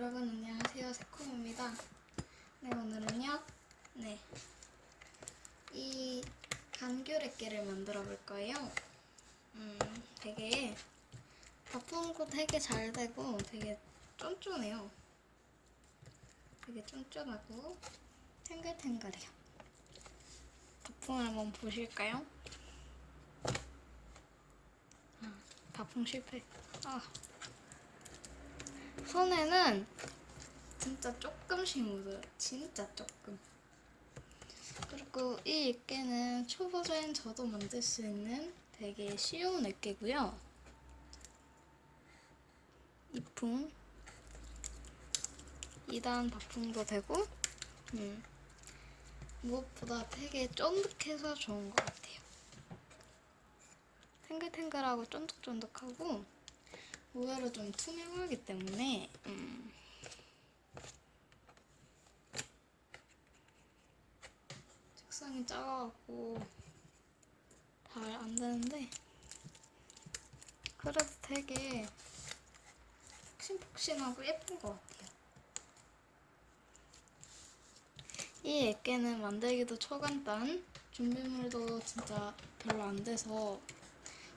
여러분 안녕하세요 새콤입니다. 네 오늘은요 네이 감귤액기를 만들어 볼 거예요. 음 되게 바풍도 되게 잘 되고 되게 쫀쫀해요. 되게 쫀쫀하고 탱글탱글해요. 바풍을 한번 보실까요? 아, 바풍 실패. 아. 손에는 진짜 조금씩 묻어요. 진짜 조금. 그리고 이 액계는 초보자인 저도 만들 수 있는 되게 쉬운 액계고요. 이풍, 2단 바풍도 되고, 음, 무엇보다 되게 쫀득해서 좋은 것 같아요. 탱글탱글하고 쫀득쫀득하고, 의외로 좀 투명하기 때문에 음, 색상이 작아갖고 잘 안 되는데 그래도 되게 폭신폭신하고 예쁜 것 같아요. 이 액계는 만들기도 초간단, 준비물도 진짜 별로 안 돼서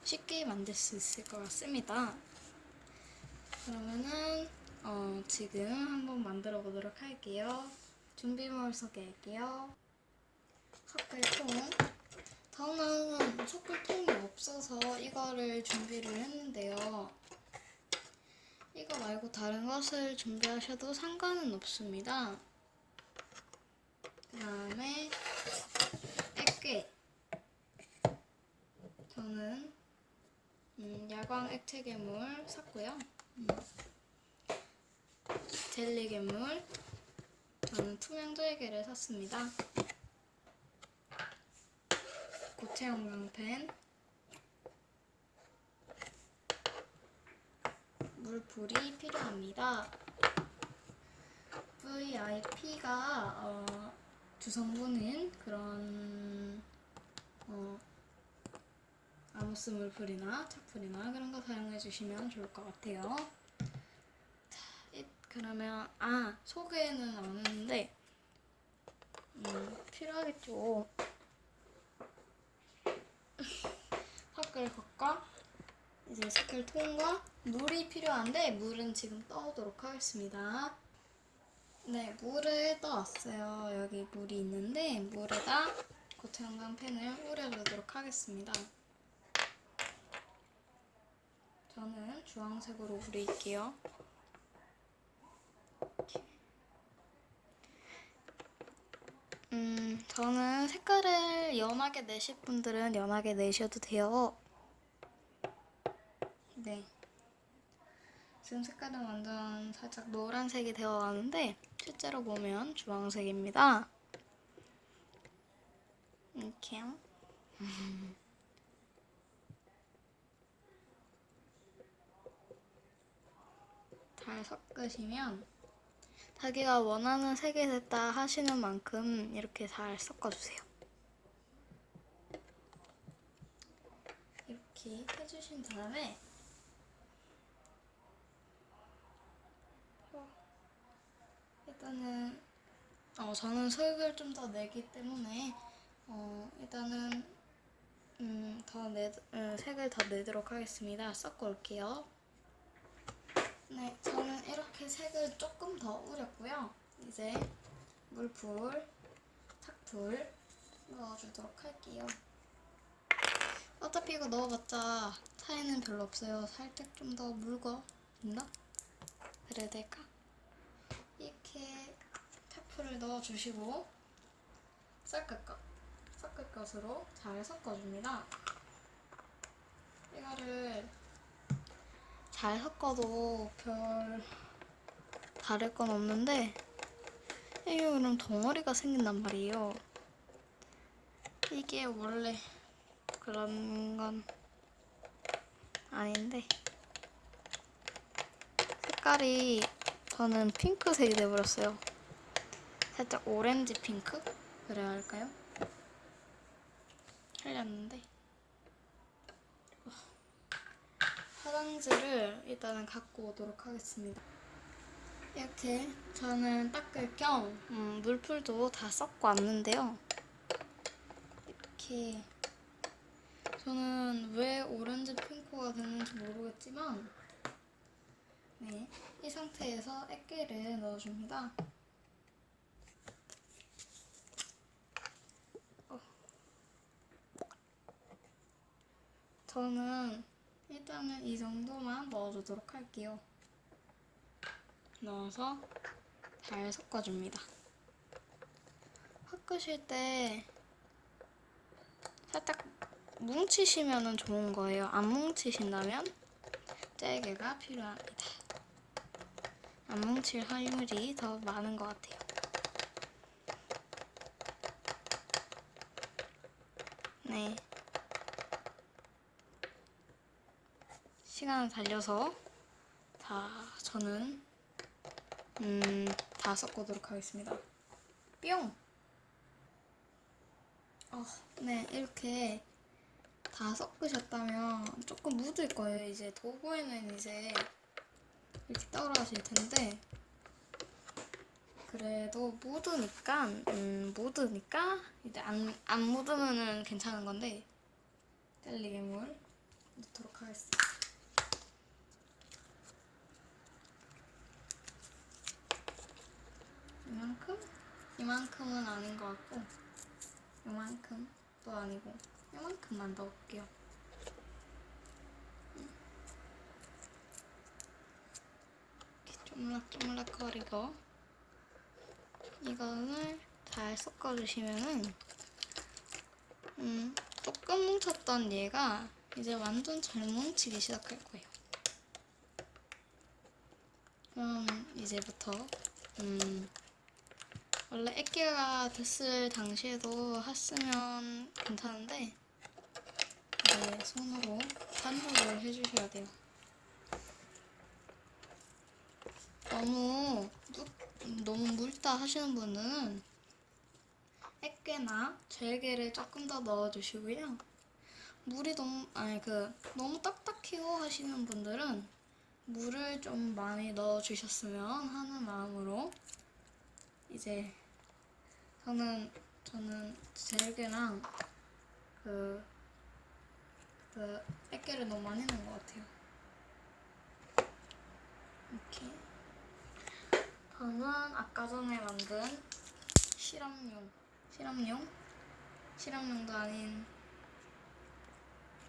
쉽게 만들 수 있을 것 같습니다. 그러면은 어, 지금 한번 만들어 보도록 할게요. 준비물 소개할게요. 섞을통. 저는 섞을통이 없어서 이거를 준비를 했는데요. 이거 말고 다른 것을 준비하셔도 상관은 없습니다. 그 다음에 액괴. 저는 음, 야광 액체 괴물 샀고요. 젤리 괴물 저는 투명 조개를 샀습니다. 고체 형광펜 물풀이 필요합니다. VIP가 어, 주성분인 그런 어, 아모스 물풀이나 차풀이나 그런 거 사용해 주시면 좋을 것 같아요. 자, 이- 그러면 아 소개는 안 했는데 음, 필요하겠죠. 섞을것과 이제 섞을 통과 물이 필요한데 물은 지금 떠오도록 하겠습니다. 네, 물을 떠왔어요. 여기 물이 있는데 물에다 고체형광 펜을 우려주도록 하겠습니다. 저는 주황색으로 우릴게요. 음, 저는 색깔을 연하게 내실 분들은 연하게 내셔도 돼요. 네. 지금 색깔은 완전 살짝 노란색이 되어 가는데 실제로 보면 주황색입니다. 이렇게요. 잘 섞으시면 자기가 원하는 색이 됐다 하시는 만큼 이렇게 잘 섞어주세요. 이렇게 해주신 다음에 어, 일단은 어, 저는 색을 좀 더 내기 때문에 어, 일단은 음, 더 내, 음, 색을 더 내도록 하겠습니다. 섞어 올게요. 네, 저는 이렇게 색을 조금 더 우렸고요. 이제 물풀, 탁풀 넣어주도록 할게요. 어차피 이거 넣어봤자 차이는 별로 없어요. 살짝 좀 더 묽어 있나? 그래야 될까? 이렇게 탁풀을 넣어주시고 섞을 것, 섞을 것으로 잘 섞어줍니다. 이거를 잘 섞어도 별 다를 건 없는데 이게 그럼 덩어리가 생긴단 말이에요. 이게 원래 그런 건 아닌데 색깔이 저는 핑크색이 돼버렸어요. 살짝 오렌지 핑크? 그래야 할까요? 흘렸는데 화장지를 일단은 갖고 오도록 하겠습니다. 이렇게 저는 닦을 겸 음, 물풀도 다 섞고 왔는데요. 이렇게 저는 왜 오렌지 핑크가 됐는지 모르겠지만 네, 이 상태에서 액계를 넣어줍니다. 어. 저는 일단은 이 정도만 넣어주도록 할게요. 넣어서 잘 섞어줍니다. 섞으실 때 살짝 뭉치시면 좋은 거예요. 안 뭉치신다면 짤개가 필요합니다. 안 뭉칠 확률이 더 많은 것 같아요. 네. 시간을 달려서 다 저는 음, 다 섞어도록 하겠습니다. 뿅! 어, 네, 이렇게 다 섞으셨다면 조금 묻을 거예요. 이제 도구에는 이제 이렇게 떨어질 텐데 그래도 묻으니까 음, 묻으니까 이제 안, 안 묻으면은 괜찮은 건데 젤리 괴물 넣도록 하겠습니다. 이만큼? 이만큼은 아닌 것 같고 이만큼도 아니고 이만큼만 넣을게요. 이렇게 쪼물락쪼물락거리고 이거를 잘 섞어주시면은 음, 조금 뭉쳤던 얘가 이제 완전 잘 뭉치기 시작할 거예요. 그럼 이제부터 음, 원래 액기가 됐을 당시에도 했으면 괜찮은데 이제 손으로 반복을 해주셔야 돼요. 너무 물- 너무 묽다 하시는 분은 액괴나 젤게를 조금 더 넣어주시고요. 물이 너무 아니 그 너무 딱딱해요 하시는 분들은 물을 좀 많이 넣어주셨으면 하는 마음으로 이제 저는 저는 젤게랑 그, 그 액계를 너무 많이 넣은 것 같아요. 이렇게 저는 아까 전에 만든 실험용 실험용 실험용도 아닌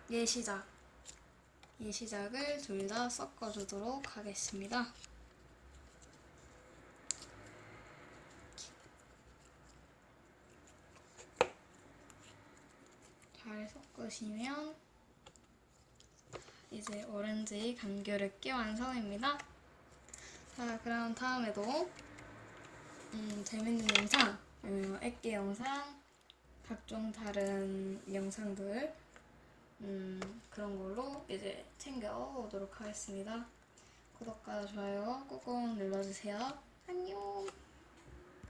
예시작 예시작을 둘 다 섞어주도록 하겠습니다. 잘 섞으시면 이제 오렌지 감귤액기 완성입니다. 자, 그럼 다음에도 음, 재밌는 영상, 음, 액기 영상, 각종 다른 영상들 음, 그런 걸로 이제 챙겨오도록 하겠습니다. 구독과 좋아요 꾹꾹 눌러주세요. 안녕!